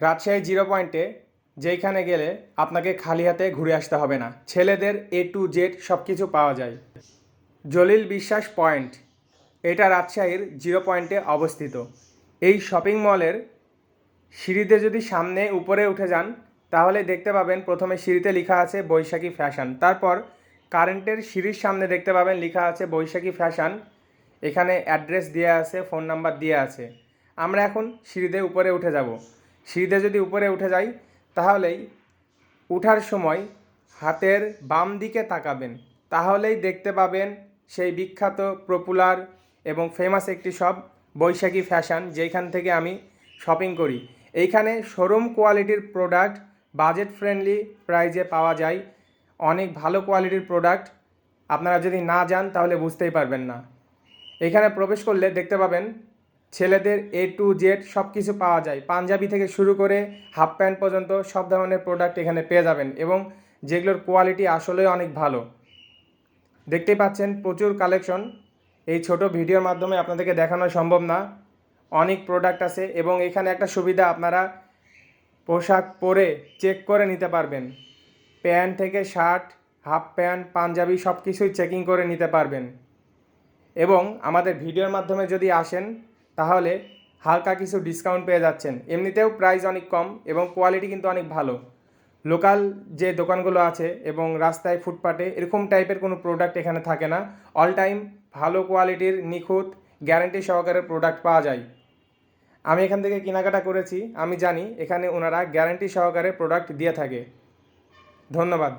Rajshahi zero পয়েন্টে যেইখানে গেলে আপনাকে খালি হাতে ঘুরে আসতে হবে না। ছেলেদের এ টু জেড সব কিছু পাওয়া যায়। জলিল বিশ্বাস পয়েন্ট, এটা রাজশাহীর জিরো পয়েন্টে অবস্থিত। এই শপিং মলের সিঁড়িতে যদি সামনে উপরে উঠে যান, তাহলে দেখতে পাবেন প্রথমে সিঁড়িতে লেখা আছে বৈশাখী ফ্যাশন। তারপর কারেন্টের সিঁড়ির সামনে দেখতে পাবেন লেখা আছে বৈশাখী ফ্যাশন। এখানে অ্যাড্রেস দেওয়া আছে, ফোন নাম্বার দেওয়া আছে। আমরা এখন সিঁড়িতে উপরে উঠে যাব। সিঁড়িতে যদি উপরে উঠে যাই, তাহলেই উঠার সময় হাতের বাম দিকে তাকাবেন। তাহলেই দেখতে পাবেন সেই বিখ্যাত পপুলার এবং ফেমাস একটি শপ বৈশাখী ফ্যাশন যেইখান থেকে আমি শপিং করি। এইখানে শোরুম কোয়ালিটির প্রোডাক্ট বাজেট ফ্রেন্ডলি প্রাইজে পাওয়া যায়। অনেক ভালো কোয়ালিটির প্রোডাক্ট আপনারা যদি না যান, তাহলে বুঝতেই পারবেন না। এখানে প্রবেশ করলে দেখতে পাবেন ছেলেদের এ টু জেড সব কিছু পাওয়া যায়। পাঞ্জাবি থেকে শুরু করে হাফ প্যান্ট পর্যন্ত সব ধরনের প্রোডাক্ট এখানে পেয়ে যাবেন এবং যেগুলোর কোয়ালিটি আসলেই অনেক ভালো। দেখতেই পাচ্ছেন প্রচুর কালেকশন এই ছোট ভিডিওর মাধ্যমে আপনাদেরকে দেখানো সম্ভব না। অনেক প্রোডাক্ট আছে এবং এখানে একটা সুবিধা আপনারা পোশাক পরে চেক করে নিতে পারবেন। প্যান্ট থেকে শার্ট হাফ প্যান্ট পাঞ্জাবি সব কিছুই চেকিং করে নিতে পারবেন। এবং আমাদের ভিডিওর মাধ্যমে যদি আসেন তাহলে হালকা কিছু ডিসকাউন্ট পেয়ে যাচ্ছেন। এমনিতেও প্রাইস অনেক কম এবং কোয়ালিটি কিন্তু অনেক ভালো। লোকাল যে দোকানগুলো আছে এবং রাস্তায় ফুটপাতে এরকম টাইপের কোনো প্রোডাক্ট এখানে থাকে না। অল টাইম ভালো কোয়ালিটির নিখুঁত গ্যারান্টি সহকারে প্রোডাক্ট পাওয়া যায়। আমি এখান থেকে কেনাকাটা করেছি, আমি জানি এখানে ওনারা গ্যারান্টি সহকারে প্রোডাক্ট দিয়ে থাকে। ধন্যবাদ।